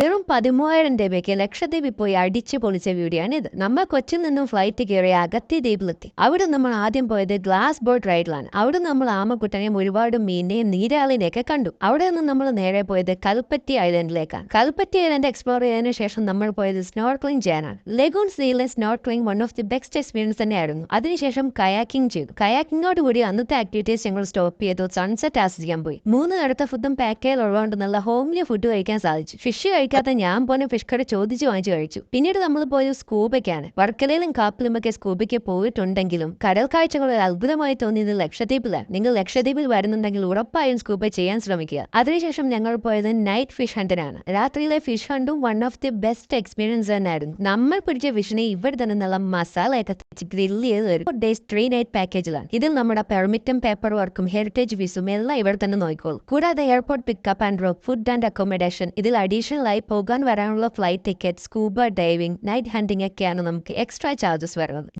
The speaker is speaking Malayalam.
വെറും പതിമൂവായിരം രൂപയ്ക്ക് ലക്ഷദ്വീപിൽ പോയി അടിച്ചു പൊളിച്ച വീഡിയോ ആണ് ഇത് നമ്മൾ കൊച്ചിയിൽ നിന്നും ഫ്ലൈറ്റ് കയറി അഗത്തി ദ്വീപിലെത്തി. അവിടെ നമ്മൾ ആദ്യം പോയത് ഗ്ലാസ് ബോട്ട് റൈഡിലാണ് അവിടെ നമ്മൾ ആമക്കുട്ടനെയും ഒരുപാട് മീനിനെയും നീരാളിനെയൊക്കെ കണ്ടു. അവിടെ നിന്ന് നമ്മൾ നേരെ പോയത് കൽപ്പറ്റി ഐലൻഡിലേക്കാണ്. കൽപ്പറ്റി ഐലൻഡ് എക്സ്പ്ലോർ ചെയ്തതിന് ശേഷം നമ്മൾ പോയത് സ്നോർക്ലിംഗ് ചെയ്യാനാണ് lagoon സീയിലെ snorkelling one of the best experience തന്നെയായിരുന്നു. അതിനുശേഷം കയാക്കിംഗ് ചെയ്തു. കയാക്കിങ്ങോട് കൂടി അന്നത്തെ ആക്ടിവിറ്റീസ് ഞങ്ങൾ സ്റ്റോപ്പ് ചെയ്തു. സൺസെറ്റ് ആസ്വദിക്കാൻ പോയി. മൂന്ന് നേരത്തെ ഫുഡും പാക്കേജിൽ ഉള്ളതുകൊണ്ട് നല്ല ഹോംലി ഫുഡ് കഴിക്കാൻ സാധിച്ചു. ഫിഷ് കഴിക്കാത്ത ഞാൻ പോലും ഫിഷ് കറി ചോദിച്ചു വാങ്ങിച്ചു കഴിച്ചു. പിന്നീട് നമ്മൾ പോയത് സ്കൂബയ്ക്കാണ്. വർക്കലയിലും കാപ്പിലുമൊക്കെ സ്കൂബയ്ക്ക് പോയിട്ടുണ്ടെങ്കിലും കടൽ കാഴ്ചകൾ ഒരു അത്ഭുതമായി തോന്നിയത് ലക്ഷദ്വീപിലാണ്. നിങ്ങൾ ലക്ഷദ്വീപിൽ വരുന്നുണ്ടെങ്കിൽ ഉറപ്പായും സ്കൂബ ചെയ്യാൻ ശ്രമിക്കുക. അതിനുശേഷം ഞങ്ങൾ പോയത് നൈറ്റ് ഫിഷ് ഹണ്ടിനാണ് രാത്രിയിലെ fish ഹണ്ടും one of the best experience തന്നെയായിരുന്നു. നമ്മൾ പിടിച്ച ഫിഷിനെ ഇവിടെ തന്നെ നല്ല മസാലയൊക്കെ ഗ്രില്ല് ചെയ്ത് തരും ഡേയ്സ് ത്രീ നൈറ്റ് പാക്കേജിലാണ് ഇതിൽ നമ്മുടെ പെർമിറ്റും പേപ്പർ വർക്കും ഹെറിറ്റേജ് വിസും എല്ലാം ഇവിടെ തന്നെ നോക്കിക്കോളും. കൂടാതെ airport pickup and drop food and accommodation ഇതിൽ അഡീഷണൽ ആയി പോകാൻ വരാനുള്ള flight ticket scuba diving night hunting ഒക്കെയാണ് നമുക്ക് എക്സ്ട്രാ ചാർജസ് വരുന്നത്.